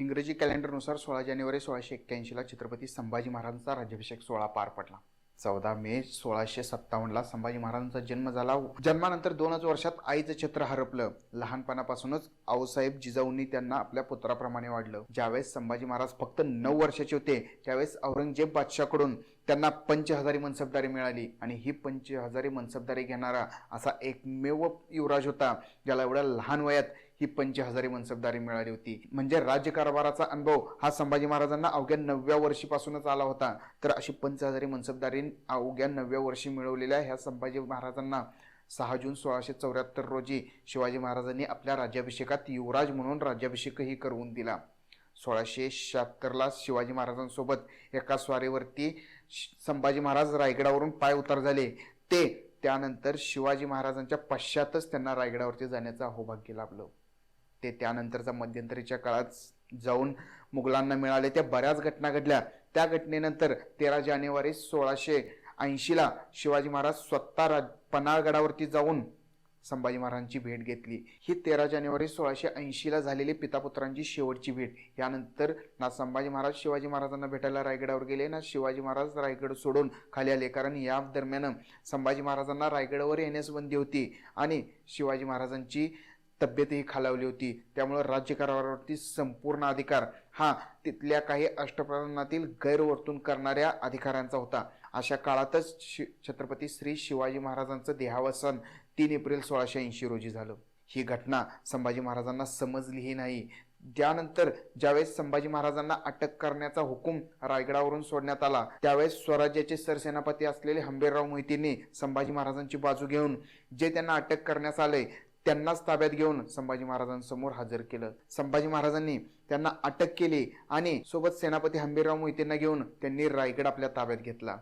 इंग्रजी कॅलेंडरनुसार सोळा जानेवारी सोळाशे एक्क्याऐंशीला छत्रपती संभाजी महाराजांचा राज्याभिषेक सोहळा पार पडला. चौदा मे सोळाशे सत्तावन्नला संभाजी महाराजांचा जन्म झाला. जन्मानंतर दोनच वर्षात आईचं छत्र हरपलं. लहानपणापासूनच आऊसाहेब जिजाऊंनी त्यांना आपल्या पुत्राप्रमाणे वाढलं. ज्यावेळेस संभाजी महाराज फक्त नऊ वर्षाचे होते त्यावेळेस औरंगजेब बादशाहकडून त्यांना पंच हजारी मनसबदारी मिळाली. आणि ही पंच हजारी मनसबदारी घेणारा असा एकमेव युवराज होता ज्याला एवढ्या लहान वयात ही पंचहजारी मनसबदारी मिळाली होती. म्हणजे राज्यकारभाराचा अनुभव हा संभाजी महाराजांना अवघ्या नवव्या वर्षीपासूनच आला होता. तर अशी पंचहजारी मनसबदारी अवघ्या नवव्या वर्षी मिळवलेल्या ह्या संभाजी महाराजांना सहा जून सोळाशे चौऱ्याहत्तर रोजी शिवाजी महाराजांनी आपल्या राज्याभिषेकात युवराज म्हणून राज्याभिषेकही करवून दिला. सोळाशे शहात्तरला शिवाजी महाराजांसोबत एका स्वारीवरती श- संभाजी महाराज रायगडावरून पाय उतार झाले. ते त्यानंतर शिवाजी महाराजांच्या पश्चातच त्यांना रायगडावरती जाण्याचं अहोभाग्य लाभलं. ते त्यानंतरचा मध्यंतरीच्या काळात जाऊन मुघलांना मिळाले. त्या बऱ्याच घटना घडल्या. त्या घटनेनंतर तेरा जानेवारी सोळाशे ऐंशीला शिवाजी महाराज स्वतः राज पन्हाळगडावरती जाऊन संभाजी महाराजांची भेट घेतली. ही तेरा जानेवारी सोळाशे ऐंशीला झालेली पितापुत्रांची शेवटची भेट. यानंतर ना संभाजी महाराज शिवाजी महाराजांना भेटायला रायगडावर गेले ना शिवाजी महाराज रायगड सोडून खाली आले. कारण या दरम्यान संभाजी महाराजांना रायगडावर येण्यास बंदी होती आणि शिवाजी महाराजांची तब्येतही खालावली होती. त्यामुळं राज्यकारभारावरती संपूर्ण अधिकार हा तिथल्या काही अष्टप्रधानातील गैरवर्तून करणाऱ्या अधिकाऱ्यांचा होता. अशा काळातच शि छत्रपती श्री शिवाजी महाराजांचं देहावसन तीन एप्रिल सोळाशे ऐंशी रोजी झालं. ही घटना संभाजी महाराजांना समजलीही नाही. त्यानंतर ज्यावेळेस संभाजी महाराजांना अटक करण्याचा हुकूम रायगडावरून सोडण्यात आला त्यावेळेस स्वराज्याचे सरसेनापती असलेले हंबीरराव मोहितींनी संभाजी महाराजांची बाजू घेऊन जे त्यांना अटक करण्यास आले त्यांनाच ताब्यात घेऊन संभाजी महाराजांसमोर हजर केलं. संभाजी महाराजांनी त्यांना अटक केली आणि सोबत सेनापती हंबीरराव मोहितेंना घेऊन त्यांनी रायगड आपल्या ताब्यात घेतला.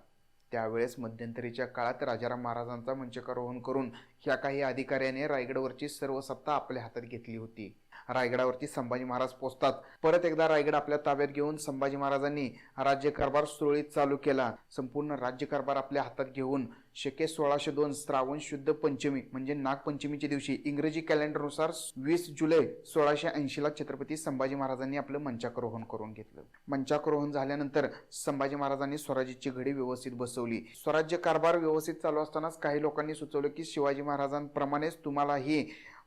त्यावेळेस मध्यंतरीच्या काळात राजाराम महाराजांचा मंचकारोहण करून ह्या काही अधिकाऱ्याने रायगडवरची सर्व सत्ता आपल्या हातात घेतली होती. रायगडावरती संभाजी महाराज पोचतात. परत एकदा रायगड आपल्या ताब्यात घेऊन संभाजी महाराजांनी राज्यकारभार सुरळीत चालू केला. संपूर्ण राज्यकारभार आपल्या हातात घेऊन शके सोळाशे दोन श्रावण शुद्ध पंचमी म्हणजे नागपंचमीच्या दिवशी इंग्रजी कॅलेंडरनुसार वीस जुलै सोळाशे ऐंशीला छत्रपती संभाजी महाराजांनी आपलं मंचाकरोहण करून घेतलं. मंचाकरोहण झाल्यानंतर संभाजी महाराजांनी स्वराज्याची घडी व्यवस्थित बसवली. स्वराज्य कारभार व्यवस्थित चालू असतानाच काही लोकांनी सुचवलं की शिवाजी महाराजांप्रमाणेच तुम्हालाही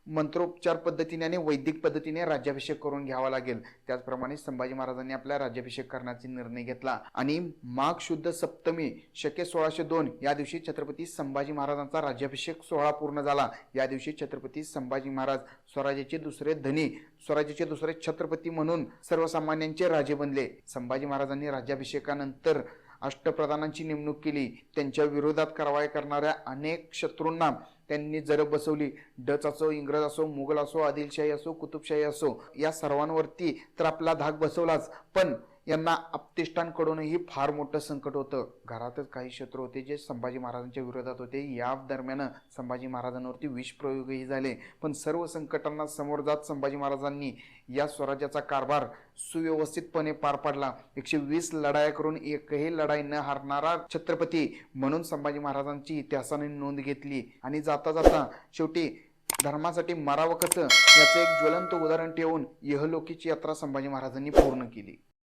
मंत्रोपचार पद्धतीने आणि वैदिक पद्धतीने राज्याभिषेक करून घ्यावा लागेल. त्याचप्रमाणे संभाजी महाराजांनी आपला राज्याभिषेक करण्याचा निर्णय घेतला. आणि माघ शुद्ध सप्तमी शके सोळाशे दोन या दिवशी छत्रपती संभाजी महाराजांचा राज्याभिषेक सोहळा पूर्ण झाला. या दिवशी छत्रपती संभाजी महाराज स्वराज्याचे दुसरे धनी स्वराज्याचे दुसरे छत्रपती म्हणून सर्वसामान्यांचे राजे बनले. संभाजी महाराजांनी राज्याभिषेकानंतर अष्टप्रधानांची नेमणूक केली. त्यांच्या विरोधात कारवाई करणाऱ्या अनेक शत्रूंना त्यांनी जरब बसवली. डच असो इंग्रज असो मुघल असो आदिलशाही असो कुतुबशाही असो या सर्वांवरती तर आपला धाक बसवलाच. पण यांना आपतिष्टांकडूनही फार मोठं संकट होतं. घरातच काही शत्रू होते जे संभाजी महाराजांच्या विरोधात होते. या दरम्यान संभाजी महाराजांवरती विषप्रयोगही झाले. पण सर्व संकटांना समोर जात संभाजी महाराजांनी या स्वराज्याचा कारभार सुव्यवस्थितपणे पार पाडला. एकशे वीस लढाया करून एकही लढाई न हारणारा छत्रपती म्हणून संभाजी महाराजांची इतिहासाने नोंद घेतली. आणि जाता जाता शेवटी धर्मासाठी मरावं कसं याचं एक ज्वलंत उदाहरण ठेवून यहलोकीची यात्रा संभाजी महाराजांनी पूर्ण केली.